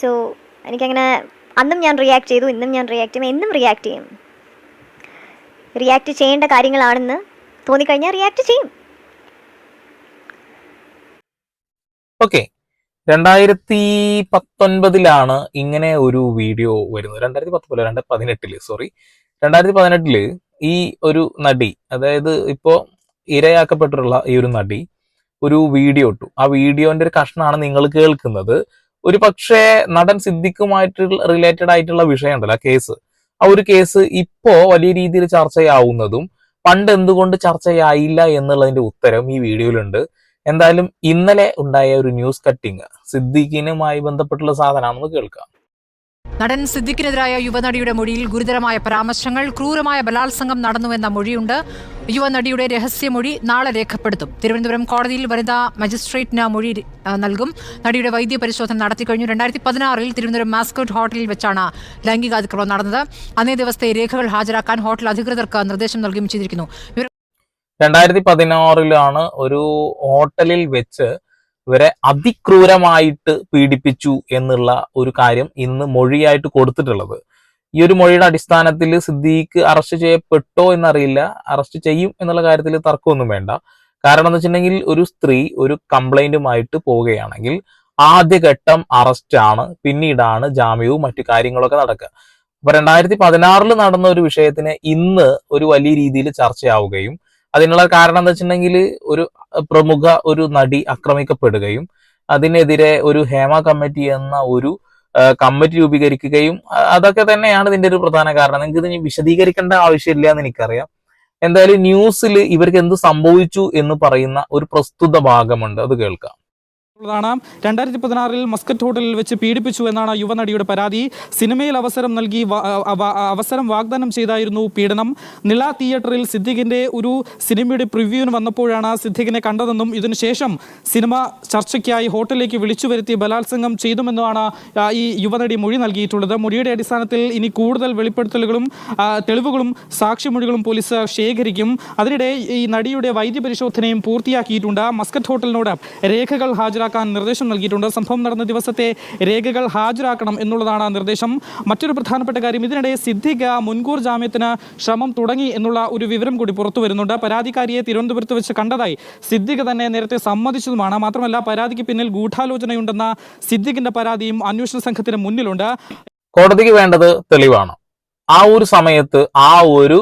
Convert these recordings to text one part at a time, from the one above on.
So എനിക്കങ്ങനെ അന്നും ഞാൻ റിയാക്ട് ചെയ്തു ഇന്നും ഞാൻ റിയാക്ട് ചെയ്യും എന്നും റിയാക്ട് ചെയ്യും. റിയാക്ട് ചെയ്യേണ്ട കാര്യങ്ങളാണെന്ന് തോന്നിക്കഴിഞ്ഞാൽ റിയാക്ട് ചെയ്യും. ഓക്കെ രണ്ടായിരത്തി പത്തൊൻപതിലാണ് ഇങ്ങനെ ഒരു വീഡിയോ വരുന്നത്. രണ്ടായിരത്തി പത്തൊമ്പത് രണ്ടായിരത്തി പതിനെട്ടിൽ സോറി രണ്ടായിരത്തി പതിനെട്ടിൽ ഈ ഒരു നടി അതായത് ഇപ്പോ ഇരയാക്കപ്പെട്ടിട്ടുള്ള ഈ ഒരു നടി ഒരു വീഡിയോ ഇട്ടു. ആ വീഡിയോന്റെ ഒരു കഷ്ണമാണ് നിങ്ങൾ കേൾക്കുന്നത്. ഒരു പക്ഷേ നടൻ സിദ്ദിഖുമായിട്ട് റിലേറ്റഡ് ആയിട്ടുള്ള വിഷയം ഉണ്ടല്ലോ കേസ് ആ ഒരു കേസ് ഇപ്പോ വലിയ രീതിയിൽ ചർച്ചയാവുന്നതും പണ്ട് എന്തുകൊണ്ട് ചർച്ചയായില്ല എന്നുള്ളതിന്റെ ഉത്തരം ഈ വീഡിയോയിലുണ്ട്. എന്തായാലും ഇന്നലെ ഉണ്ടായ ഒരു ന്യൂസ് കട്ടിങ് സിദ്ദിഖിനുമായി ബന്ധപ്പെട്ടുള്ള സാധനമാണെന്ന് കേൾക്കാം. നടൻ സിദ്ദിഖിനെതിരായ യുവനടിയുടെ മൊഴിയിൽ ഗുരുതരമായ പരാമർശങ്ങൾ ക്രൂരമായ ബലാത്സംഗം നടന്നുവെന്ന മൊഴിയുണ്ട്. യുവനടിയുടെ രഹസ്യമൊഴി നാളെ രേഖപ്പെടുത്തും. തിരുവനന്തപുരം കോടതിയിൽ വനിതാ മജിസ്ട്രേറ്റിന് മൊഴി നൽകും. നടിയുടെ വൈദ്യ പരിശോധന നടത്തിക്കഴിഞ്ഞു. രണ്ടായിരത്തി പതിനാറിൽ തിരുവനന്തപുരം മാസ്കോട്ട് ഹോട്ടലിൽ വെച്ചാണ് ലൈംഗികാതിക്രമം നടന്നത്. അന്നേ ദിവസത്തെ രേഖകൾ ഹാജരാക്കാൻ ഹോട്ടൽ അധികൃതർക്ക് നിർദ്ദേശം നൽകുകയും ചെയ്തിരിക്കുന്നു. രണ്ടായിരത്തി പതിനാറിലാണ് ഒരു ഹോട്ടലിൽ വെച്ച് ഇവരെ അതിക്രൂരമായിട്ട് പീഡിപ്പിച്ചു എന്നുള്ള ഒരു കാര്യം ഇന്ന് മൊഴിയായിട്ട് കൊടുത്തിട്ടുള്ളത്. ഈ ഒരു മൊഴിയുടെ അടിസ്ഥാനത്തിൽ സിദ്ദീഖ് അറസ്റ്റ് ചെയ്യപ്പെട്ടോ എന്നറിയില്ല. അറസ്റ്റ് ചെയ്യും എന്നുള്ള കാര്യത്തിൽ തർക്കമൊന്നും വേണ്ട. കാരണം എന്ന് വെച്ചിട്ടുണ്ടെങ്കിൽ ഒരു സ്ത്രീ ഒരു കംപ്ലൈന്റുമായിട്ട് പോവുകയാണെങ്കിൽ ആദ്യഘട്ടം അറസ്റ്റാണ് പിന്നീടാണ് ജാമ്യവും മറ്റു കാര്യങ്ങളൊക്കെ നടക്കുക. അപ്പൊ രണ്ടായിരത്തി പതിനാറിൽ നടന്ന ഒരു വിഷയത്തിന് ഇന്ന് ഒരു വലിയ രീതിയിൽ ചർച്ചയാവുകയും അതിനുള്ള കാരണം എന്താ വെച്ചിട്ടുണ്ടെങ്കിൽ ഒരു പ്രമുഖ ഒരു നടി ആക്രമിക്കപ്പെടുകയും അതിനെതിരെ ഒരു ഹേമ കമ്മിറ്റി എന്ന ഒരു കമ്മിറ്റി രൂപീകരിക്കുകയും അതൊക്കെ തന്നെയാണ് ഇതിന്റെ ഒരു പ്രധാന കാരണം. നിങ്ങൾക്ക് ഇത് വിശദീകരിക്കേണ്ട ആവശ്യമില്ല എന്ന് എനിക്കറിയാം. എന്തായാലും ന്യൂസിൽ ഇവർക്ക് എന്ത് സംഭവിച്ചു എന്ന് പറയുന്ന ഒരു പ്രസ്തുത ഭാഗമുണ്ട്. അത് കേൾക്കാം. ാണ് രണ്ടായിരത്തി പതിനാറിൽ മസ്കറ്റ് ഹോട്ടലിൽ വെച്ച് പീഡിപ്പിച്ചു എന്നാണ് യുവനടിയുടെ പരാതി. സിനിമയിൽ അവസരം നൽകി അവസരം വാഗ്ദാനം ചെയ്തായിരുന്നു പീഡനം. നില തിയേറ്ററിൽ സിദ്ദിഖിന്റെ ഒരു സിനിമയുടെ പ്രിവ്യൂവിന് വന്നപ്പോഴാണ് സിദ്ദിഖിനെ കണ്ടതെന്നും ഇതിനുശേഷം സിനിമ ചർച്ചയ്ക്കായി ഹോട്ടലിലേക്ക് വിളിച്ചു വരുത്തി ബലാത്സംഗം ചെയ്തുമെന്നുമാണ് ഈ യുവനടി മൊഴി നൽകിയിട്ടുള്ളത്. മൊഴിയുടെ അടിസ്ഥാനത്തിൽ ഇനി കൂടുതൽ വെളിപ്പെടുത്തലുകളും തെളിവുകളും സാക്ഷിമൊഴികളും പോലീസ് ശേഖരിക്കും. അതിനിടെ ഈ നടിയുടെ വൈദ്യ പരിശോധനയും പൂർത്തിയാക്കിയിട്ടുണ്ട്. മസ്കറ്റ് ഹോട്ടലിനോട് രേഖകൾ ഹാജരാക്കാൻ നിർദ്ദേശം നൽകിയിട്ടുണ്ട്. സംഭവം നടന്ന ദിവസത്തെ രേഖകൾ ഹാജരാക്കണം എന്നുള്ളതാണ് നിർദ്ദേശം. മറ്റൊരു പ്രധാനപ്പെട്ട കാര്യം ഇതിനിടെ സിദ്ദിഖ് മുൻകൂർ ജാമ്യത്തിന് ശ്രമം തുടങ്ങി എന്നുള്ള ഒരു വിവരം കൂടി പുറത്തു വരുന്നുണ്ട്. പരാതിക്കാരിയെ തിരുവനന്തപുരത്ത് വെച്ച് കണ്ടതായി സിദ്ദിഖ് തന്നെ നേരത്തെ സമ്മതിച്ചതുമാണ്. മാത്രമല്ല പരാതിക്ക് പിന്നിൽ ഗൂഢാലോചനയുണ്ടെന്ന സിദ്ദിഖിന്റെ പരാതിയും അന്വേഷണ സംഘത്തിന് മുന്നിലുണ്ട്. കോടതിക്ക് വേണ്ടത് തെളിവാണ്. ആ ഒരു സമയത്ത് ആ ഒരു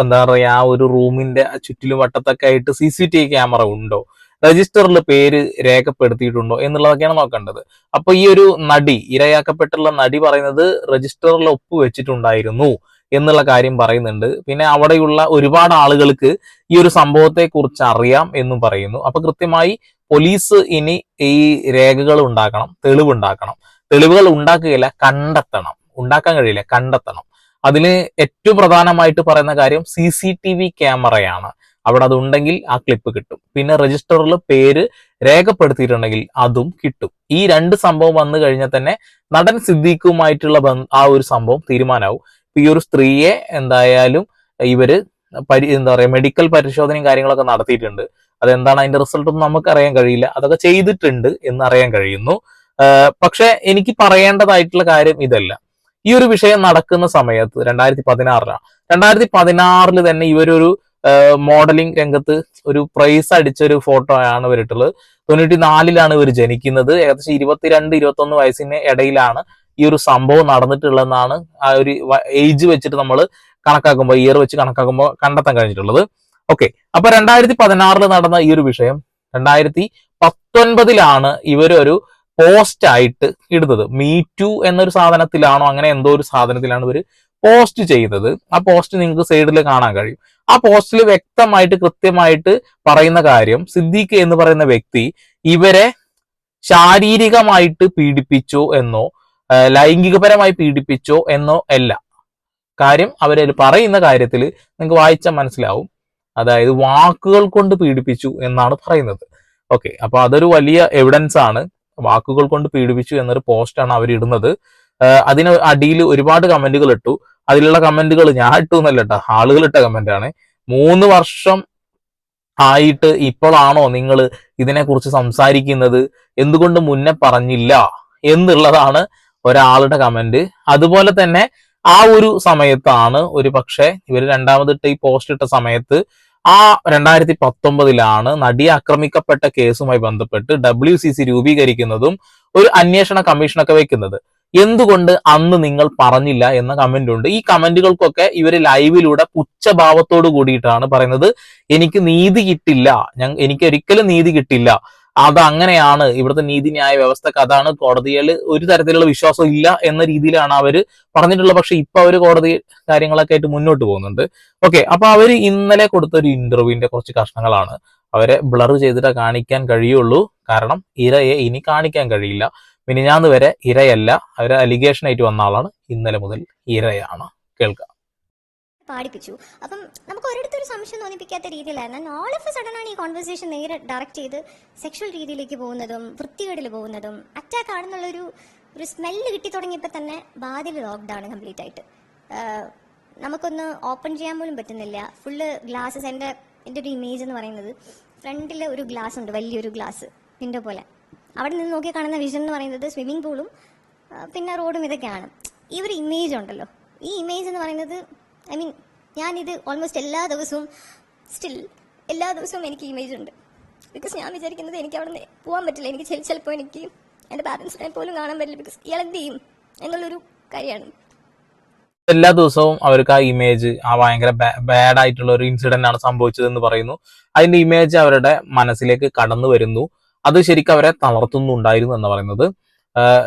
എന്താ പറയാ ആ ഒരു റൂമിന്റെ ചുറ്റിലും വട്ടത്തൊക്കെ ആയിട്ട് C C T V camera ഉണ്ടോ? രജിസ്റ്ററിൽ പേര് രേഖപ്പെടുത്തിയിട്ടുണ്ടോ എന്നുള്ളതൊക്കെയാണ് നോക്കേണ്ടത്. അപ്പൊ ഈ ഒരു നടി ഇരയാക്കപ്പെട്ടുള്ള നടി പറയുന്നത് രജിസ്റ്ററിൽ ഒപ്പ് വെച്ചിട്ടുണ്ടായിരുന്നു എന്നുള്ള കാര്യം പറയുന്നുണ്ട്. പിന്നെ അവിടെയുള്ള ഒരുപാട് ആളുകൾക്ക് ഈ ഒരു സംഭവത്തെ കുറിച്ച് അറിയാം എന്നും പറയുന്നു. അപ്പൊ കൃത്യമായി പോലീസ് ഇനി ഈ രേഖകൾ ഉണ്ടാക്കണം തെളിവുണ്ടാക്കണം. തെളിവുകൾ ഉണ്ടാക്കുകയില്ല കണ്ടെത്തണം. ഉണ്ടാക്കാൻ കഴിയില്ല കണ്ടെത്തണം. അതിന് ഏറ്റവും പ്രധാനമായിട്ട് പറയുന്ന കാര്യം സി സി ടി വി ക്യാമറയാണ്. അവിടെ അതുണ്ടെങ്കിൽ ആ ക്ലിപ്പ് കിട്ടും. പിന്നെ രജിസ്റ്ററിൽ പേര് രേഖപ്പെടുത്തിയിട്ടുണ്ടെങ്കിൽ അതും കിട്ടും. ഈ രണ്ട് സംഭവം വന്നു കഴിഞ്ഞാൽ തന്നെ നടൻ സിദ്ദീഖുമായിട്ടുള്ള ആ ഒരു സംഭവം തീരുമാനമാവും ഈ ഒരു സ്ത്രീയെ എന്തായാലും ഇവർ പരി എന്താ പറയാ മെഡിക്കൽ പരിശോധനയും കാര്യങ്ങളൊക്കെ നടത്തിയിട്ടുണ്ട്. അതെന്താണ് അതിന്റെ റിസൾട്ട് ഒന്നും നമുക്ക് അറിയാൻ കഴിയില്ല. അതൊക്കെ ചെയ്തിട്ടുണ്ട് എന്ന് അറിയാൻ കഴിയുന്നു. പക്ഷെ എനിക്ക് പറയേണ്ടതായിട്ടുള്ള കാര്യം ഇതല്ല. ഈ ഒരു വിഷയം നടക്കുന്ന സമയത്ത് രണ്ടായിരത്തി പതിനാറിലാണ്. രണ്ടായിരത്തി പതിനാറിൽ തന്നെ ഇവരൊരു മോഡലിംഗ് രംഗത്ത് ഒരു പ്രൈസ് അടിച്ച ഒരു ഫോട്ടോ ആണ് ഇവരിട്ടുള്ളത് തൊണ്ണൂറ്റി നാലിലാണ് ഇവർ ജനിക്കുന്നത്. ഏകദേശം ഇരുപത്തിരണ്ട് ഇരുപത്തി ഒന്ന് വയസ്സിന് ഇടയിലാണ് ഈ ഒരു സംഭവം നടന്നിട്ടുള്ളതെന്നാണ് ആ ഒരു ഏജ് വെച്ചിട്ട് നമ്മൾ കണക്കാക്കുമ്പോൾ ഇയർ വെച്ച് കണക്കാക്കുമ്പോൾ കണ്ടെത്താൻ കഴിഞ്ഞിട്ടുള്ളത്. ഓക്കെ അപ്പൊ രണ്ടായിരത്തി പതിനാറിൽ നടന്ന ഈ ഒരു വിഷയം രണ്ടായിരത്തി പത്തൊൻപതിലാണ് ഇവരൊരു പോസ്റ്റ് ആയിട്ട് ഇടുന്നത്. മീറ്റു എന്നൊരു സാധനത്തിലാണോ അങ്ങനെ എന്തോ ഒരു സാധനത്തിലാണ് ഇവർ പോസ്റ്റ് ചെയ്യുന്നത് ആ പോസ്റ്റ് നിങ്ങൾക്ക് സൈഡിൽ കാണാൻ കഴിയും. ആ പോസ്റ്റിൽ വ്യക്തമായിട്ട് കൃത്യമായിട്ട് പറയുന്ന കാര്യം സിദ്ദീഖ് എന്ന് പറയുന്ന വ്യക്തി ഇവരെ ശാരീരികമായിട്ട് പീഡിപ്പിച്ചോ എന്നോ ലൈംഗികപരമായി പീഡിപ്പിച്ചോ എന്നോ അല്ല. കാര്യം അവരെ പറയുന്ന കാര്യത്തിൽ നിങ്ങൾക്ക് വായിച്ചാൽ മനസ്സിലാവും. അതായത് വാക്കുകൾ കൊണ്ട് പീഡിപ്പിച്ചു എന്നാണ് പറയുന്നത്. ഓക്കെ അപ്പൊ അതൊരു വലിയ എവിഡൻസ് ആണ്. വാക്കുകൾ കൊണ്ട് പീഡിപ്പിച്ചു എന്നൊരു പോസ്റ്റാണ് ആഹ് അതിന് അടിയിൽ ഒരുപാട് കമന്റുകൾ ഇട്ടു. അതിലുള്ള കമന്റുകൾ ഞാൻ ഇട്ടു എന്നല്ല കേട്ടോ ആളുകൾ ഇട്ട കമന്റാണ് മൂന്ന് വർഷം ആയിട്ട് ഇപ്പോഴാണോ നിങ്ങൾ ഇതിനെക്കുറിച്ച് സംസാരിക്കുന്നത്? എന്തുകൊണ്ട് മുന്നേ പറഞ്ഞില്ല? എന്നുള്ളതാണ് ഒരാളുടെ കമന്റ് അതുപോലെ തന്നെ ആ ഒരു സമയത്താണ് ഒരു പക്ഷേ ഇവർ രണ്ടാമതിട്ട് ഈ പോസ്റ്റ് ഇട്ട സമയത്ത് ആ രണ്ടായിരത്തി പത്തൊമ്പതിലാണ് നടിയെ ആക്രമിക്കപ്പെട്ട കേസുമായി ബന്ധപ്പെട്ട് ഡബ്ല്യു സി സി രൂപീകരിക്കുന്നതും ഒരു അന്വേഷണ കമ്മീഷനൊക്കെ വെക്കുന്നത്. എന്തുകൊണ്ട് അന്ന് നിങ്ങൾ പറഞ്ഞില്ല എന്ന കമന്റ് ഉണ്ട്. ഈ കമന്റുകൾക്കൊക്കെ ഇവർ ലൈവിലൂടെ പുച്ഛഭാവത്തോട് കൂടിയിട്ടാണ് പറയുന്നത്. എനിക്ക് നീതി കിട്ടില്ല. ഞാൻ എനിക്ക് ഒരിക്കലും നീതി കിട്ടില്ല. അത് അങ്ങനെയാണ്. ഇവിടുത്തെ നീതിന്യായ വ്യവസ്ഥക്ക് അതാണ് കോടതിയിൽ ഒരു തരത്തിലുള്ള വിശ്വാസം ഇല്ല എന്ന രീതിയിലാണ് അവർ പറഞ്ഞിട്ടുള്ളത്. പക്ഷെ ഇപ്പൊ അവർ കോടതി കാര്യങ്ങളൊക്കെ ആയിട്ട് മുന്നോട്ട് പോകുന്നുണ്ട്. ഓക്കെ അപ്പൊ അവർ ഇന്നലെ കൊടുത്ത ഒരു ഇന്റർവ്യൂവിന്റെ കുറച്ച് കഷ്ണങ്ങളാണ്. അവരെ ബ്ലർ ചെയ്തിട്ട് കാണിക്കാൻ കഴിയുള്ളൂ. കാരണം ഇരയെ ഇനി കാണിക്കാൻ കഴിയില്ല. മിനിഞ്ഞാന്ന് വരെ ഇരയല്ല. അവർ അലിഗേഷൻ ആയിട്ട് വന്ന ആളാണ്. ഇന്നലെ മുതൽ ഇരയാണ്. കേൾക്കാം. പാടിപ്പിച്ചു. അപ്പം നമുക്ക് ഒരിടത്തും ഒരു സംശയം തോന്നിപ്പിക്കാത്ത രീതിയിലായിരുന്നു. ഓൾ ഓഫ് സഡൻ ആണ് ഈ കോൺവെർസേഷൻ നേരെ ഡയറക്റ്റ് ചെയ്ത് സെക്ഷൽ രീതിയിലേക്ക് പോകുന്നതും വൃത്തികേടിൽ പോകുന്നതും അറ്റാക്ക് ആണെന്നുള്ളൊരു ഒരു സ്മെല്ല് കിട്ടി തുടങ്ങിയപ്പോൾ തന്നെ ബാധ്യത ലോക്ക്ഡൗൺ കംപ്ലീറ്റ് ആയിട്ട്. നമുക്കൊന്ന് ഓപ്പൺ ചെയ്യാൻ പോലും പറ്റുന്നില്ല. ഫുള്ള് ഗ്ലാസ്സസ് എന്റെ എന്റെ ഒരു ഇമേജ് എന്ന് പറയുന്നത് ഫ്രണ്ടിൽ ഒരു ഗ്ലാസ് ഉണ്ട്. വലിയൊരു ഗ്ലാസ് വിൻഡോ പോലെ. അവിടെ നിന്ന് നോക്കി കാണുന്ന വിഷൻ എന്ന് പറയുന്നത് സ്വിമ്മിംഗ് പൂളും പിന്നെ റോഡും ഇതൊക്കെയാണ്. ഈ ഒരു ഇമേജ് ഉണ്ടല്ലോ. ഈ ഇമേജ് എന്ന് പറയുന്നത് ഐ മീൻ ഞാനിത് ഓൾമോസ്റ്റ് എല്ലാ ദിവസവും സ്റ്റിൽ എല്ലാ ദിവസവും എനിക്ക് ഇമേജ് ഉണ്ട്. ബിക്കോസ് ഞാൻ വിചാരിക്കുന്നത് എനിക്ക് അവിടെ നിന്ന് പോകാൻ പറ്റില്ല. എനിക്ക് ചില ചിലപ്പോൾ എനിക്ക് എന്റെ പാരൻസിനെ പോലും കാണാൻ പറ്റില്ല. ബിക്കോസ് ഇയാൾ എന്ത് ചെയ്യും എന്നുള്ളൊരു കാര്യമാണ്. എല്ലാ ദിവസവും അവർക്ക് ആ ഇമേജ് ആ ഭയങ്കര ബാഡ് ആയിട്ടുള്ള ഒരു ഇൻസിഡന്റ് ആണ് സംഭവിച്ചതെന്ന് പറയുന്നു. അതിന്റെ ഇമേജ് അവരുടെ മനസ്സിലേക്ക് കടന്നു വരുന്നു. അത് ശരിക്കും അവരെ തളർത്തുന്നുണ്ടായിരുന്നു എന്ന് പറയുന്നത്.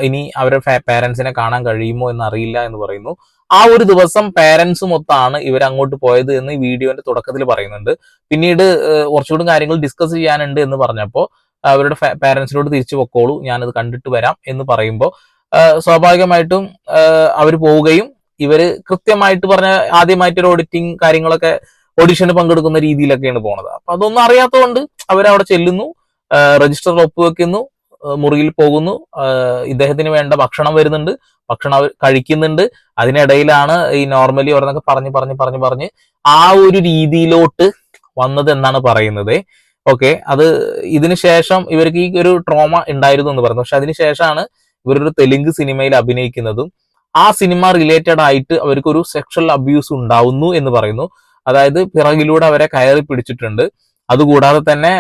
ഇനി അവരെ പേരൻസിനെ കാണാൻ കഴിയുമോ എന്ന് അറിയില്ല എന്ന് പറയുന്നു. ആ ഒരു ദിവസം പേരൻസ് മൊത്താണ് ഇവർ അങ്ങോട്ട് പോയത് എന്ന് ഈ വീഡിയോന്റെ തുടക്കത്തിൽ പറയുന്നുണ്ട്. പിന്നീട് കുറച്ചുകൂടി കാര്യങ്ങൾ ഡിസ്കസ് ചെയ്യാനുണ്ട് എന്ന് പറഞ്ഞപ്പോൾ അവരുടെ പേരൻസിനോട് തിരിച്ചു പൊക്കോളൂ ഞാനത് കണ്ടിട്ട് വരാം എന്ന് പറയുമ്പോൾ സ്വാഭാവികമായിട്ടും അവർ പോവുകയും ഇവർ കൃത്യമായിട്ട് പറഞ്ഞ ആദ്യമായിട്ട് ഒരു ഓഡിറ്റിംഗ് കാര്യങ്ങളൊക്കെ ഓഡിഷന് പങ്കെടുക്കുന്ന രീതിയിലൊക്കെയാണ് പോണത്. അപ്പൊ അതൊന്നും അറിയാത്തതുകൊണ്ട് അവരവിടെ ചെല്ലുന്നു. രജിസ്റ്ററിൽ ഒപ്പുവെക്കുന്നു മുറിയിൽ പോകുന്നു. ഇദ്ദേഹത്തിന് വേണ്ട ഭക്ഷണം വരുന്നുണ്ട്. ഭക്ഷണം കഴിക്കുന്നുണ്ട്. അതിനിടയിലാണ് ഈ നോർമലി ഓരോന്നൊക്കെ പറഞ്ഞ് പറഞ്ഞ് പറഞ്ഞ് പറഞ്ഞ് ആ ഒരു രീതിയിലോട്ട് വന്നത് എന്നാണ് പറയുന്നത്. ഓക്കെ അത് ഇതിന് ശേഷം ഇവർക്ക് ഈ ഒരു ട്രോമ ഉണ്ടായിരുന്നു എന്ന് പറഞ്ഞു പക്ഷെ അതിനുശേഷമാണ് ഇവരൊരു തെലുങ്ക് സിനിമയിൽ അഭിനയിക്കുന്നതും ആ സിനിമ റിലേറ്റഡ് ആയിട്ട് അവർക്ക് ഒരു സെക്ഷൽ അബ്യൂസ് ഉണ്ടാവുന്നു എന്ന് പറയുന്നു. അതായത് പിറകിലൂടെ അവരെ കയറി പിടിച്ചിട്ടുണ്ട്. അതുകൂടാതെ തന്നെ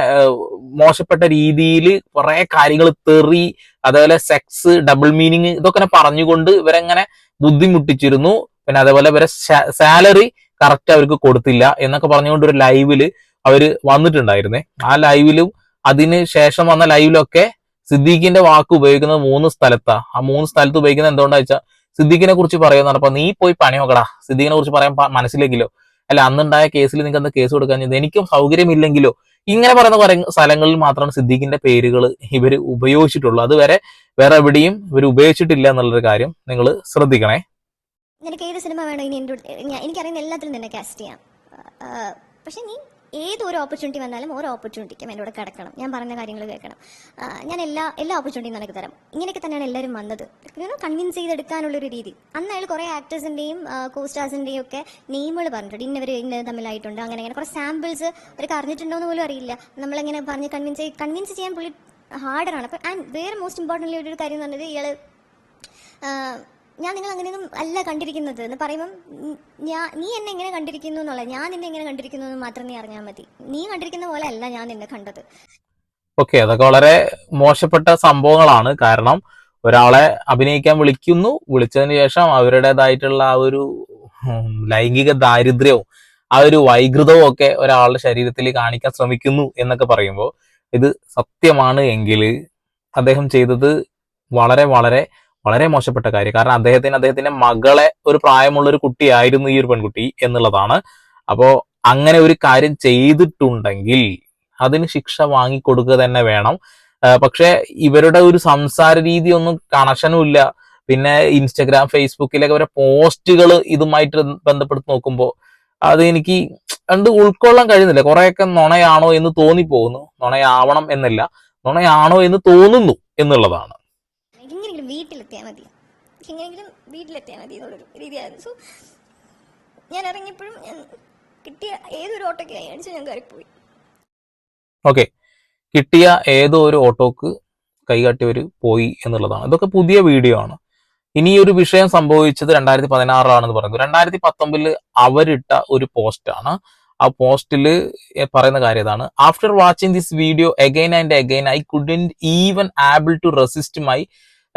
മോശപ്പെട്ട രീതിയിൽ കുറെ കാര്യങ്ങൾ തെറി അതേപോലെ സെക്സ് ഡബിൾ മീനിങ് ഇതൊക്കെ പറഞ്ഞുകൊണ്ട് ഇവരെങ്ങനെ ബുദ്ധിമുട്ടിച്ചിരുന്നു. പിന്നെ അതേപോലെ ഇവരെ സാലറി കറക്റ്റ് അവർക്ക് കൊടുത്തില്ല എന്നൊക്കെ പറഞ്ഞുകൊണ്ട് ഒരു ലൈവിൽ അവർ വന്നിട്ടുണ്ടായിരുന്നേ. ആ ലൈവിലും അതിന് ശേഷം വന്ന ലൈവിലൊക്കെ സിദ്ദീഖിന്റെ വാക്ക് ഉപയോഗിക്കുന്നത് മൂന്ന് സ്ഥലത്താ. ആ മൂന്ന് സ്ഥലത്ത് ഉപയോഗിക്കുന്നത് എന്തുകൊണ്ടാ വെച്ചാൽ സിദ്ദീഖിനെ കുറിച്ച് പറയുന്നതാണ്. അപ്പൊ നീ പോയി പണി നോക്കടാ. സിദ്ദീഖിനെ കുറിച്ച് പറയാൻ മനസ്സിലെങ്കിലോ അല്ല അന്നുണ്ടായ കേസിൽ നിങ്ങൾക്ക് അന്ന് കേസ് കൊടുക്കാൻ എനിക്കും സൗകര്യമില്ലെങ്കിലോ? ഇങ്ങനെ പറയുന്ന കുറെ സ്ഥലങ്ങളിൽ മാത്രമാണ് സിദ്ദീഖിന്റെ പേരുകൾ ഇവർ ഉപയോഗിച്ചിട്ടുള്ളൂ. അതുവരെ വേറെ എവിടെയും ഇവർ ഉപയോഗിച്ചിട്ടില്ല എന്നുള്ളൊരു കാര്യം നിങ്ങൾ ശ്രദ്ധിക്കണേ. നിനക്ക് ഏത് സിനിമ വേണോ? ഇനി എനിക്കറിയുന്ന എല്ലാത്തിലും നിന്നെ കാസ്റ്റ് ചെയ്യാം. പക്ഷെ നീ ഏത് ഒരു ഓപ്പർച്യൂണിറ്റി വന്നാലും ഓരോ ഓപ്പർച്യൂണിറ്റിക്കും കൂടെ കിടക്കണം. ഞാൻ പറഞ്ഞ കാര്യങ്ങൾ കേൾക്കണം. ഞാൻ എല്ലാ എല്ലാ ഓപ്പർച്യൂണിറ്റിയും നിനക്ക് തരാം. ഇങ്ങനെയൊക്കെ തന്നെയാണ് എല്ലാവരും വന്നത്. കൺവിൻസ് ചെയ്തെടുക്കാനുള്ളൊരു രീതി. അന്ന് അയാൾ കുറേ ആക്ടേഴ്സിന്റെയും കോ സ്റ്റാർസിന്റെയും ഒക്കെ നെയിമുകൾ പറഞ്ഞിട്ടുണ്ട്. ഇന്നവർ ഇന്ന തമ്മിലായിട്ടുണ്ട്. അങ്ങനെ അങ്ങനെ കുറേ സാമ്പിൾസ് അവർക്ക് അറിഞ്ഞിട്ടുണ്ടോ എന്ന് പോലും അറിയില്ല. നമ്മളിങ്ങനെ പറഞ്ഞ് കൺവിൻസ് കൺവിൻസ് ചെയ്യാൻ പുള്ളി ഹാർഡറാണ് അപ്പം ആൻഡ് വേറെ മോസ്റ്റ് ഇമ്പോർട്ടന്റ് ഒരു കാര്യം എന്ന് പറഞ്ഞത് ആഹ് ഞാൻ നിങ്ങൾ അങ്ങനെയൊന്നും അല്ല കണ്ടിരിക്കുന്നത്. എന്ന് പറയുമ്പം ഞാൻ നീ എന്നെ എങ്ങനെ കണ്ടിരിക്കുന്നു എന്നുള്ള ഞാൻ നിന്നെ എങ്ങനെ കണ്ടിരിക്കുന്നു എന്ന് മാത്രം നീ അറിഞ്ഞാൽ മതി. നീ കണ്ടിരിക്കുന്ന പോലെ അല്ല ഞാൻ നിന്നെ കണ്ടത്. ഓക്കെ അതൊക്കെ വളരെ മോശപ്പെട്ട സംഭവങ്ങളാണ്. കാരണം ഒരാളെ അഭിനയിക്കാൻ വിളിക്കുന്നു. വിളിച്ചതിന് ശേഷം അവരുടേതായിട്ടുള്ള ആ ഒരു ലൈംഗിക ദാരിദ്ര്യവും ആ ഒരു വൈകൃതവും ഒക്കെ ഒരാളുടെ ശരീരത്തിൽ കാണിക്കാൻ ശ്രമിക്കുന്നു എന്നൊക്കെ പറയുമ്പോൾ ഇത് സത്യമാണ് എങ്കിൽ അദ്ദേഹം ചെയ്തത് വളരെ വളരെ വളരെ മോശപ്പെട്ട കാര്യം. കാരണം അദ്ദേഹത്തിന് അദ്ദേഹത്തിന്റെ മകളെ ഒരു പ്രായമുള്ള ഒരു കുട്ടിയായിരുന്നു ഈ ഒരു പെൺകുട്ടി എന്നുള്ളതാണ്. അപ്പോ അങ്ങനെ ഒരു കാര്യം ചെയ്തിട്ടുണ്ടെങ്കിൽ അതിന് ശിക്ഷ വാങ്ങിക്കൊടുക്കുക തന്നെ വേണം. പക്ഷെ ഇവരുടെ ഒരു സംസാര രീതി ഒന്നും കണക്ഷനും ഇല്ല. പിന്നെ ഇൻസ്റ്റഗ്രാം ഫേസ്ബുക്കിലൊക്കെ അവരെ പോസ്റ്റുകൾ ഇതുമായിട്ട് ബന്ധപ്പെടുത്തി നോക്കുമ്പോൾ അത് എനിക്ക് കണ്ട് ഉൾക്കൊള്ളാൻ കഴിയുന്നില്ല. കുറെയൊക്കെ നുണയാണോ എന്ന് തോന്നിപ്പോകുന്നു. നുണയാവണം എന്നല്ല. നുണയാണോ എന്ന് തോന്നുന്നു എന്നുള്ളതാണ്. എങ്ങനെയെങ്കിലും വീട്ടിലെത്തിയാൽ മതി. എങ്ങനെയെങ്കിലും വീട്ടിലെത്തിയാൽ മതി എന്നുള്ളൊരു രീതിയായിരുന്നു. സോ ഞാൻ ഇറങ്ങിയപ്പോഴും ഞാൻ കിട്ടിയ ഏതൊരു ഓട്ടോയ്ക്ക് കൈയടിച്ച് ഞാൻ കയറി പോയി. ഓക്കെ കിട്ടിയ ഏതോ ഒരു ഓട്ടോക്ക് കൈകാട്ടിയവർ പോയി എന്നുള്ളതാണ്. ഇതൊക്കെ പുതിയ വീഡിയോ ആണ്. ഇനി ഒരു വിഷയം സംഭവിച്ചത് രണ്ടായിരത്തി പതിനാറിലാണെന്ന് പറയുന്നത് രണ്ടായിരത്തി പത്തൊമ്പതിൽ അവരിട്ട ഒരു പോസ്റ്റാണ് ആ പോസ്റ്റിൽ പറയുന്ന കാര്യം ഇതാണ്. After watching this video again and again I couldn't even able to resist my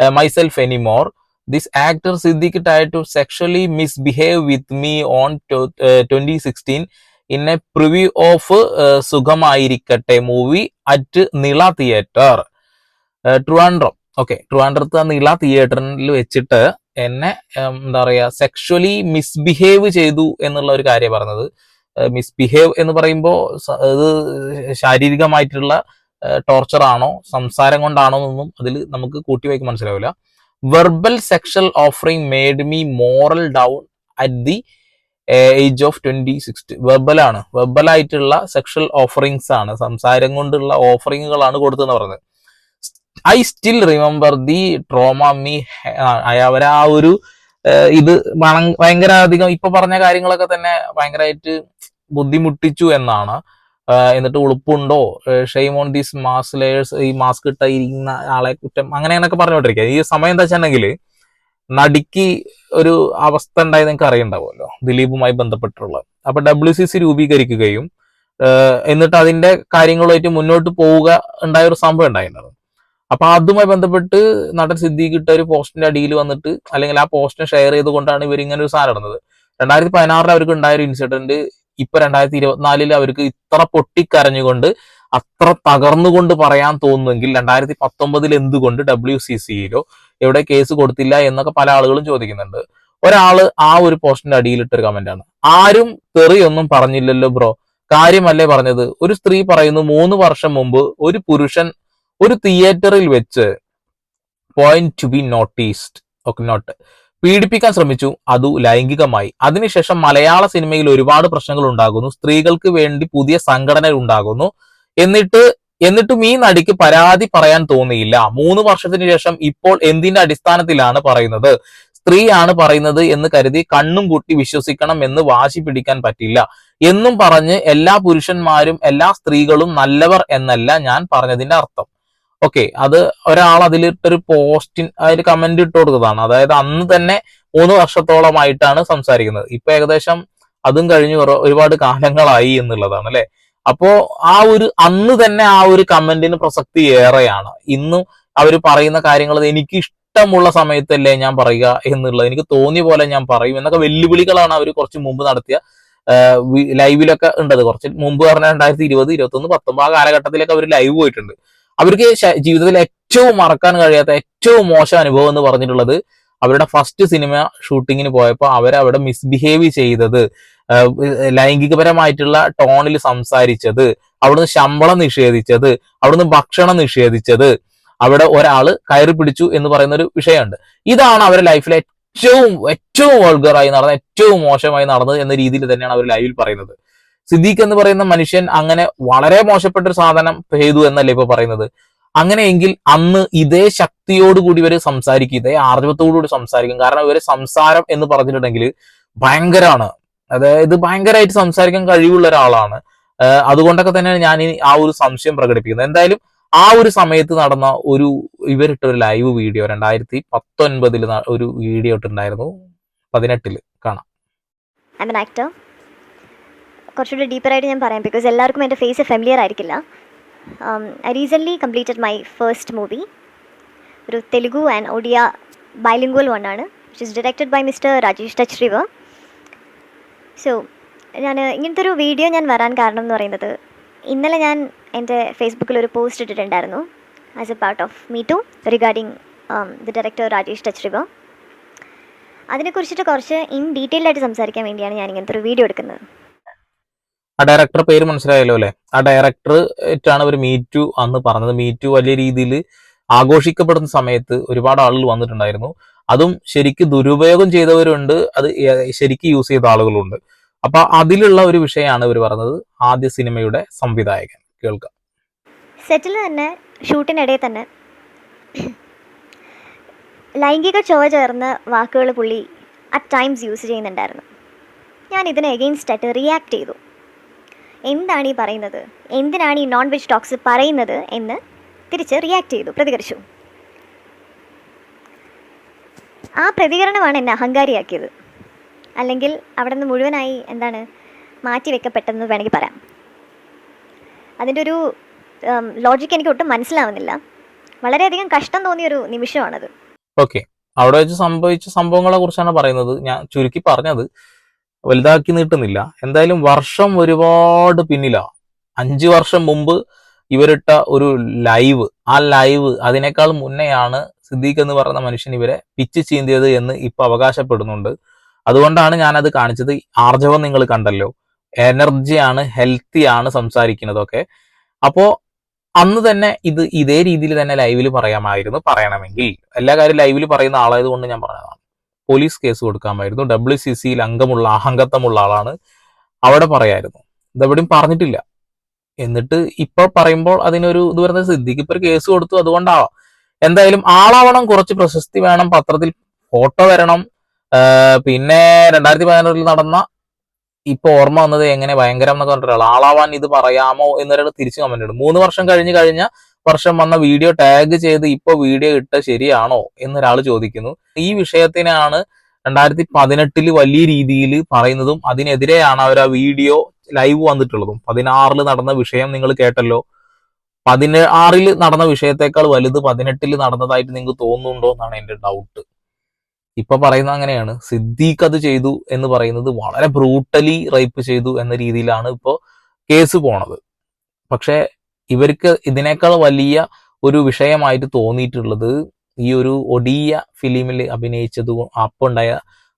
myself anymore this actor Siddique tie to sexually misbehave with me on twenty sixteen in a preview of Sukhamayirikkatte movie at Nila theatre Trivandrum okay ട്രിവാൻഡ്രത്ത് ആ നിള തിയേറ്ററിൽ വെച്ചിട്ട് എന്നെ എന്താ പറയാ sexually misbehave ചെയ്തു എന്നുള്ള ഒരു കാര്യം പറഞ്ഞത്. മിസ്ബിഹേവ് എന്ന് പറയുമ്പോൾ അത് ശാരീരികമായിട്ടുള്ള ടോർച്ചർ ആണോ സംസാരം കൊണ്ടാണോ എന്നൊന്നും അതിൽ നമുക്ക് കൂട്ടിവയ്ക്ക് മനസ്സിലാവില്ല. Verbal sexual offering made me moral down at the age of twenty sixty വെർബലാണ് verbal ആയിട്ടുള്ള സെക്ഷൽ ഓഫറിങ്സ് ആണ്. സംസാരം കൊണ്ടുള്ള ഓഫറിങ്ങുകളാണ് കൊടുത്തതെന്ന് പറഞ്ഞത് I still remember the trauma me അവരെ ആ ഒരു ഇത് ഭയങ്ക- ഭയങ്കര അധികം ഇപ്പൊ പറഞ്ഞ കാര്യങ്ങളൊക്കെ തന്നെ ഭയങ്കരമായിട്ട് ബുദ്ധിമുട്ടിച്ചു എന്നാണ്. എന്നിട്ട് ഉളുപ്പുണ്ടോ? Shame on these mass liars ഈ മാസ്ക് ഇട്ട ഇരിക്കുന്ന ആളെ കുറ്റം അങ്ങനെ എന്നൊക്കെ പറഞ്ഞുകൊണ്ടിരിക്കുക. ഈ സമയം എന്താ വെച്ചിട്ടുണ്ടെങ്കിൽ നടിക്ക് ഒരു അവസ്ഥ ഉണ്ടായത് നിങ്ങൾക്ക് അറിയണ്ടാവുമല്ലോ ദിലീപുമായി ബന്ധപ്പെട്ടുള്ള അപ്പൊ ഡബ്ല്യു സി സി രൂപീകരിക്കുകയും എന്നിട്ട് അതിന്റെ കാര്യങ്ങളുമായിട്ട് മുന്നോട്ട് പോവുക ഉണ്ടായ ഒരു സംഭവം ഉണ്ടായിരുന്നത് അപ്പൊ അതുമായി ബന്ധപ്പെട്ട് നടൻ സിദ്ദീഖ് ഇട്ട ഒരു പോസ്റ്റിന്റെ അടിയിൽ വന്നിട്ട് അല്ലെങ്കിൽ ആ പോസ്റ്റിനെ ഷെയർ ചെയ്തുകൊണ്ടാണ് ഇവർ ഇങ്ങനെ ഒരു സാധനം ഇടുന്നത് രണ്ടായിരത്തി പതിനാറിൽ അവർക്ക് ഉണ്ടായ ഒരു ഇൻസിഡന്റ് ഇപ്പൊ രണ്ടായിരത്തി ഇരുപത്തിനാലിൽ അവർക്ക് ഇത്ര പൊട്ടിക്കരഞ്ഞുകൊണ്ട് അത്ര തകർന്നുകൊണ്ട് പറയാൻ തോന്നുമെങ്കിൽ രണ്ടായിരത്തി പത്തൊമ്പതിൽ എന്തുകൊണ്ട് ഡബ്ല്യു സി സിയിലോ എവിടെ കേസ് കൊടുത്തില്ല എന്നൊക്കെ പല ആളുകളും ചോദിക്കുന്നുണ്ട്. ഒരാൾ ആ ഒരു പോസ്റ്റിന്റെ അടിയിലിട്ടൊരു കമന്റ് ആണ് ആരും തെറിയൊന്നും പറഞ്ഞില്ലല്ലോ ബ്രോ. കാര്യമല്ലേ പറഞ്ഞത്? ഒരു സ്ത്രീ പറയുന്നു മൂന്ന് വർഷം മുമ്പ് ഒരു പുരുഷൻ ഒരു തിയേറ്ററിൽ വെച്ച് പോയിന്റ് ടു ബി നോട്ടീസ്ഡ് ഒക്കെ നോട്ട് പീഡിപ്പിക്കാൻ ശ്രമിച്ചു. അതു ലൈംഗികമായി. അതിനുശേഷം മലയാള സിനിമയിൽ ഒരുപാട് പ്രശ്നങ്ങൾ ഉണ്ടാകുന്നു. സ്ത്രീകൾക്ക് വേണ്ടി പുതിയ സംഘടന ഉണ്ടാകുന്നു. എന്നിട്ട് എന്നിട്ടും ഈ നടിക്ക് പരാതി പറയാൻ തോന്നിയില്ല. മൂന്ന് വർഷത്തിന് ശേഷം ഇപ്പോൾ എന്തിന്റെ അടിസ്ഥാനത്തിലാണ് പറയുന്നത്? സ്ത്രീയാണ് പറയുന്നത് എന്ന് കരുതി കണ്ണും കൂട്ടി വിശ്വസിക്കണം എന്ന് വാശി പിടിക്കാൻ പറ്റില്ല. എന്നും പറഞ്ഞ് എല്ലാ പുരുഷന്മാരും എല്ലാ സ്ത്രീകളും നല്ലവർ എന്നല്ല ഞാൻ പറഞ്ഞതിന്റെ അർത്ഥം. ഓക്കെ അത് ഒരാൾ അതിലിട്ടൊരു പോസ്റ്റിൻ അതിൽ കമന്റ് ഇട്ട് കൊടുത്തതാണ്. അതായത് അന്ന് തന്നെ മൂന്ന് വർഷത്തോളമായിട്ടാണ് സംസാരിക്കുന്നത്. ഇപ്പൊ ഏകദേശം അതും കഴിഞ്ഞ് ഒരുപാട് കാലങ്ങളായി എന്നുള്ളതാണ് അല്ലെ? അപ്പോ ആ ഒരു അന്ന് തന്നെ ആ ഒരു കമന്റിന് പ്രസക്തി ഏറെയാണ്. ഇന്നും അവർ പറയുന്ന കാര്യങ്ങൾ എനിക്ക് ഇഷ്ടമുള്ള സമയത്തല്ലേ ഞാൻ പറയുക എന്നുള്ളത് എനിക്ക് തോന്നിയ പോലെ ഞാൻ പറയും എന്നൊക്കെ വെല്ലുവിളികളാണ് അവർ കുറച്ച് മുമ്പ് നടത്തിയ ലൈവിലൊക്കെ ഉണ്ടത്. കുറച്ച് മുമ്പ് പറഞ്ഞ രണ്ടായിരത്തി ഇരുപത് ഇരുപത്തൊന്ന് പത്തൊമ്പത് ആ കാലഘട്ടത്തിലൊക്കെ അവർ ലൈവ് പോയിട്ടുണ്ട്. അവർക്ക് ജീവിതത്തിൽ ഏറ്റവും മറക്കാൻ കഴിയാത്ത ഏറ്റവും മോശം അനുഭവം എന്ന് പറഞ്ഞിട്ടുള്ളത് അവരുടെ ഫസ്റ്റ് സിനിമ ഷൂട്ടിങ്ങിന് പോയപ്പോൾ അവരവിടെ മിസ്ബിഹേവ് ചെയ്തത്. ലൈംഗികപരമായിട്ടുള്ള ടോണിൽ സംസാരിച്ചത്. അവിടുന്ന് ശമ്പളം നിഷേധിച്ചത്. അവിടുന്ന് ഭക്ഷണം നിഷേധിച്ചത്. അവിടെ ഒരാൾ കയറി പിടിച്ചു എന്ന് പറയുന്ന ഒരു വിഷയമുണ്ട്. ഇതാണ് അവരുടെ ലൈഫിലെ ഏറ്റവും ഏറ്റവും വൾഗറായി നടന്ന ഏറ്റവും മോശമായി നടന്നത് എന്ന രീതിയിൽ തന്നെയാണ് അവർ ലൈവിൽ പറയുന്നത്. സിദ്ദീഖ് എന്ന് പറയുന്ന മനുഷ്യൻ അങ്ങനെ വളരെ മോശപ്പെട്ട ഒരു സാധനം ചെയ്തു എന്നല്ലേ ഇപ്പൊ പറയുന്നത്? അങ്ങനെയെങ്കിൽ അന്ന് ഇതേ ശക്തിയോടുകൂടി ഇവർ സംസാരിക്കും ഇതേ ആർജവത്തോടുകൂടി സംസാരിക്കും. കാരണം ഇവർ സംസാരം എന്ന് പറഞ്ഞിട്ടുണ്ടെങ്കിൽ ഭയങ്കരമാണ് അതായത് ഭയങ്കരമായിട്ട് സംസാരിക്കാൻ കഴിവുള്ള ഒരാളാണ്. അതുകൊണ്ടൊക്കെ തന്നെയാണ് ഞാൻ ആ ഒരു സംശയം പ്രകടിപ്പിക്കുന്നത്. എന്തായാലും ആ ഒരു സമയത്ത് നടന്ന ഒരു ഇവരിട്ട ഒരു ലൈവ് വീഡിയോ രണ്ടായിരത്തി പത്തൊൻപതിൽ ഒരു വീഡിയോ ഇട്ടുണ്ടായിരുന്നു പതിനെട്ടിൽ. കാണാം. കുറച്ചുകൂടി ഡീപ്പറായിട്ട് ഞാൻ പറയാം ബിക്കോസ് എല്ലാവർക്കും എന്റെ ഫേസ് ഫെമിലിയർ ആയിരിക്കില്ല. I recently completed my first movie ഒരു തെലുഗു ആൻഡ് ഒഡിയ ബൈലിംഗ്വൽ ആണ് which is directed by mister Rajesh Touchriver so ഞാൻ ഇങ്ങനത്തെ ഒരു വീഡിയോ ഞാൻ വരാൻ കാരണം എന്ന് പറയുന്നത് ഇന്നലെ ഞാൻ എന്റെ ഫേസ്ബുക്കിൽ ഒരു പോസ്റ്റ് ഇട്ടിട്ടുണ്ടായിരുന്നു as a part of me to regarding the director Rajesh Touchriver അതിനെക്കുറിച്ചിട്ട് കുറച്ച് ഇൻ ഡീറ്റെയിൽഡായിട്ട് സംസാരിക്കാൻ വേണ്ടിയാണ് ഞാൻ ഇങ്ങനത്തെ ഒരു വീഡിയോ എടുക്കുന്നത്. ആ ഡയറക്ടർ പേര് മനസ്സിലായല്ലോ അല്ലെ? ആ ഡയറക്ടർ ആയിട്ടാണ് അവർ മീറ്റു അന്ന് പറഞ്ഞത്. മീറ്റു വലിയ രീതിയിൽ ആഘോഷിക്കപ്പെടുന്ന സമയത്ത് ഒരുപാട് ആളുകൾ വന്നിട്ടുണ്ടായിരുന്നു. അതും ശരിക്ക് ദുരുപയോഗം ചെയ്തവരുണ്ട്. അത് ശരിക്ക് യൂസ് ചെയ്ത ആളുകളുണ്ട്. അപ്പൊ അതിലുള്ള ഒരു വിഷയമാണ് ഇവർ പറഞ്ഞത്. ആദ്യ സിനിമയുടെ സംവിധായകൻ. കേൾക്കാം. സെറ്റിൽ തന്നെ ഷൂട്ടിനിടയിൽ തന്നെ ലൈംഗിക ചൊവ ചേർന്ന വാക്കുകൾ പുള്ളി അറ്റ് ടൈംസ് യൂസ് ചെയ്യുന്നുണ്ടായിരുന്നു. ഞാൻ ഇതിനെ എഗെയിൻസ്റ്റ് ആയിട്ട് റിയാക്ട് ചെയ്തു. എന്താണ് ഈ പറയുന്നത്? എന്തിനാണ് ഈ നോൺ വെജ് ടോക്സ് പറയുന്നത് എന്ന് തിരിച്ച് റിയാക്ട് ചെയ്തു പ്രതികരിച്ചു. ആ പ്രതികരണമാണ് എന്നെ അഹങ്കാരിയാക്കിയത്. അല്ലെങ്കിൽ അവിടെ നിന്ന് മുഴുവനായി എന്താണ് മാറ്റി വെക്കപ്പെട്ടെന്ന് വേണമെങ്കിൽ പറയാം. അതിന്റെ ഒരു ലോജിക്ക് എനിക്ക് ഒട്ടും മനസ്സിലാവുന്നില്ല. വളരെയധികം കഷ്ടം തോന്നിയൊരു നിമിഷമാണത്. ഓക്കെ അവിടെ വെച്ച് സംഭവിച്ച സംഭവങ്ങളെ കുറിച്ചാണ് പറയുന്നത്. ഞാൻ ചുരുക്കി പറഞ്ഞത്. വലുതാക്കി നീട്ടുന്നില്ല. എന്തായാലും വർഷം ഒരുപാട് പിന്നിലാ. അഞ്ചു വർഷം മുമ്പ് ഇവരിട്ട ഒരു ലൈവ് ആ ലൈവ് അതിനേക്കാൾ മുന്നെയാണ് സിദ്ദീഖ് എന്ന് പറയുന്ന മനുഷ്യൻ ഇവരെ പിച്ച് ചീന്തിയത് എന്ന് ഇപ്പൊ അവകാശപ്പെടുന്നുണ്ട്. അതുകൊണ്ടാണ് ഞാൻ അത് കാണിച്ചത്. ആർജവം നിങ്ങൾ കണ്ടല്ലോ. എനർജിയാണ് ഹെൽത്തിയാണ് സംസാരിക്കുന്നതൊക്കെ. അപ്പോ അന്ന് തന്നെ ഇത് ഇതേ രീതിയിൽ തന്നെ ലൈവിൽ പറയാമായിരുന്നു പറയണമെങ്കിൽ. എല്ലാ കാര്യം ലൈവിൽ പറയുന്ന ആളായതുകൊണ്ട് ഞാൻ പറഞ്ഞതാണ്. പോലീസ് കേസ് കൊടുക്കാമായിരുന്നു. ഡബ്ല്യു സി സിയിൽ അംഗമുള്ള അഹങ്കത്വമുള്ള ആളാണ് അവിടെ പറയായിരുന്നു. ഇതെവിടെയും പറഞ്ഞിട്ടില്ല. എന്നിട്ട് ഇപ്പൊ പറയുമ്പോൾ അതിനൊരു ഇത് വരുന്ന സിദ്ധിക്ക് ഇപ്പൊ ഒരു കേസ് കൊടുത്തു. അതുകൊണ്ടാവാം എന്തായാലും ആളാവണം കുറച്ച് പ്രശസ്തി വേണം പത്രത്തിൽ ഫോട്ടോ വരണം. പിന്നെ രണ്ടായിരത്തി പതിനാറിൽ നടന്ന ഇപ്പൊ ഓർമ്മ വന്നത് എങ്ങനെ ഭയങ്കരം എന്നൊക്കെ പറഞ്ഞിട്ടുള്ള ആളാവാൻ ഇത് പറയാമോ എന്നൊരാൾ തിരിച്ചു കമന്റ് മൂന്ന് വർഷം കഴിഞ്ഞ് കഴിഞ്ഞ വർഷം വന്ന വീഡിയോ ടാഗ് ചെയ്ത് ഇപ്പൊ വീഡിയോ ഇട്ട ശരിയാണോ എന്നൊരാൾ ചോദിക്കുന്നു. ഈ വിഷയത്തിനാണ് രണ്ടായിരത്തി പതിനെട്ടിൽ വലിയ രീതിയിൽ പറയുന്നതും അതിനെതിരെയാണ് അവർ ആ വീഡിയോ ലൈവ് വന്നിട്ടുള്ളതും. പതിനാറിൽ നടന്ന വിഷയം നിങ്ങൾ കേട്ടല്ലോ. പതിനാറിൽ നടന്ന വിഷയത്തെക്കാൾ വലുത് പതിനെട്ടിൽ നടന്നതായിട്ട് നിങ്ങൾക്ക് തോന്നുന്നുണ്ടോ എന്നാണ് എന്റെ ഡൗട്ട് ഇപ്പൊ പറയുന്നത് അങ്ങനെയാണ്. സിദ്ദീഖ് അത് ചെയ്തു എന്ന് പറയുന്നത് വളരെ ബ്രൂട്ടലി റേപ്പ് ചെയ്തു എന്ന രീതിയിലാണ് ഇപ്പോ കേസ് പോണത്. പക്ഷെ ഇവർക്ക് ഇതിനേക്കാൾ വലിയ ഒരു വിഷയമായിട്ട് തോന്നിയിട്ടുള്ളത് ഈ ഒരു ഒഡിയ ഫിലിമിൽ അഭിനയിച്ചത് അപ്പുണ്ടായ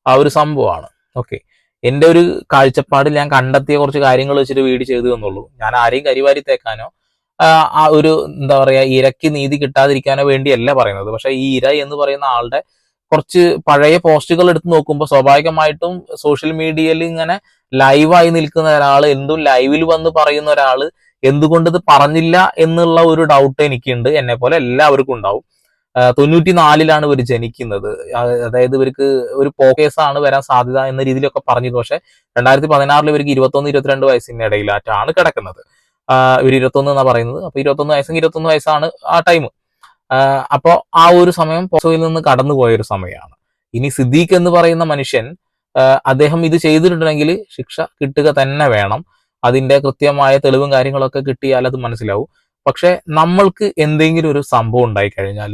ആ ഒരു സംഭവമാണ്. ഓക്കെ എന്റെ ഒരു കാഴ്ചപ്പാടിൽ ഞാൻ കണ്ടെത്തിയ കുറച്ച് കാര്യങ്ങൾ വെച്ചിട്ട് വീട് ചെയ്തു എന്നുള്ളൂ ഞാൻ ആരെയും കരിവാരി തേക്കാനോ ആ, ഒരു എന്താ പറയുക ഇരയ്ക്ക് നീതി കിട്ടാതിരിക്കാനോ വേണ്ടിയല്ല പറയുന്നത്. പക്ഷെ ഈ ഇര എന്ന് പറയുന്ന ആളുടെ കുറച്ച് പഴയ പോസ്റ്റുകൾ എടുത്ത് നോക്കുമ്പോൾ സ്വാഭാവികമായിട്ടും സോഷ്യൽ മീഡിയയിൽ ഇങ്ങനെ ലൈവായി നിൽക്കുന്ന ഒരാൾ എന്തും ലൈവിൽ വന്ന് പറയുന്ന ഒരാൾ എന്തുകൊണ്ട് ഇത് പറഞ്ഞില്ല എന്നുള്ള ഒരു ഡൗട്ട് എനിക്കുണ്ട്. എന്നെ പോലെ എല്ലാവർക്കും ഉണ്ടാവും. തൊണ്ണൂറ്റി നാലിലാണ് ഇവർ ജനിക്കുന്നത്. അതായത് ഇവർക്ക് ഒരു പോക്കേസ് ആണ് വരാൻ സാധ്യത എന്ന രീതിയിലൊക്കെ പറഞ്ഞു പക്ഷെ രണ്ടായിരത്തി പതിനാറിൽ ഇവർക്ക് ഇരുപത്തൊന്ന് ഇരുപത്തിരണ്ട് വയസ്സിന്റെ ഇടയിലായിട്ടാണ് കിടക്കുന്നത്. ഇവർ ഇരുപത്തൊന്ന് എന്നാ പറയുന്നത്. അപ്പൊ ഇരുപത്തൊന്ന് വയസ്സെങ്കിൽ ഇരുപത്തൊന്ന് വയസ്സാണ് ആ ടൈം അപ്പോ ആ ഒരു സമയം പോസോയിൽ നിന്ന് കടന്നുപോയ ഒരു സമയമാണ് ഇനി സിദ്ദീഖ് എന്ന് പറയുന്ന മനുഷ്യൻ അദ്ദേഹം ഇത് ചെയ്തിട്ടുണ്ടെങ്കിൽ ശിക്ഷ കിട്ടുക തന്നെ വേണം. അതിന്റെ കൃത്യമായ തെളിവും കാര്യങ്ങളൊക്കെ കിട്ടിയാൽ അത് മനസ്സിലാവും. പക്ഷെ നമ്മൾക്ക് എന്തെങ്കിലും ഒരു സംഭവം ഉണ്ടായി കഴിഞ്ഞാൽ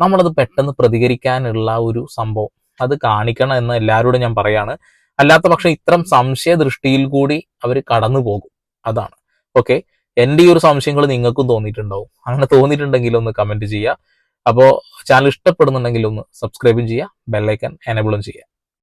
നമ്മളത് പെട്ടെന്ന് പ്രതികരിക്കാനുള്ള ഒരു സംഭവം അത് കാണിക്കണം എന്ന് എല്ലാവരോടും ഞാൻ പറയാണ്. അല്ലാത്ത പക്ഷെ ഇത്തരം സംശയ ദൃഷ്ടിയിൽ കൂടി അവർ കടന്നു പോകും. അതാണ്. ഓക്കെ? എന്റെ ഈ ഒരു സംശയങ്ങൾ നിങ്ങൾക്കും തോന്നിയിട്ടുണ്ടാവും. അങ്ങനെ തോന്നിയിട്ടുണ്ടെങ്കിൽ ഒന്ന് കമന്റ് ചെയ്യുക. അപ്പോൾ ചാനൽ ഇഷ്ടപ്പെടുന്നുണ്ടെങ്കിൽ ഒന്ന് സബ്സ്ക്രൈബും ചെയ്യുക ബെല്ലൈക്കൻ എനേബിളും ചെയ്യുക.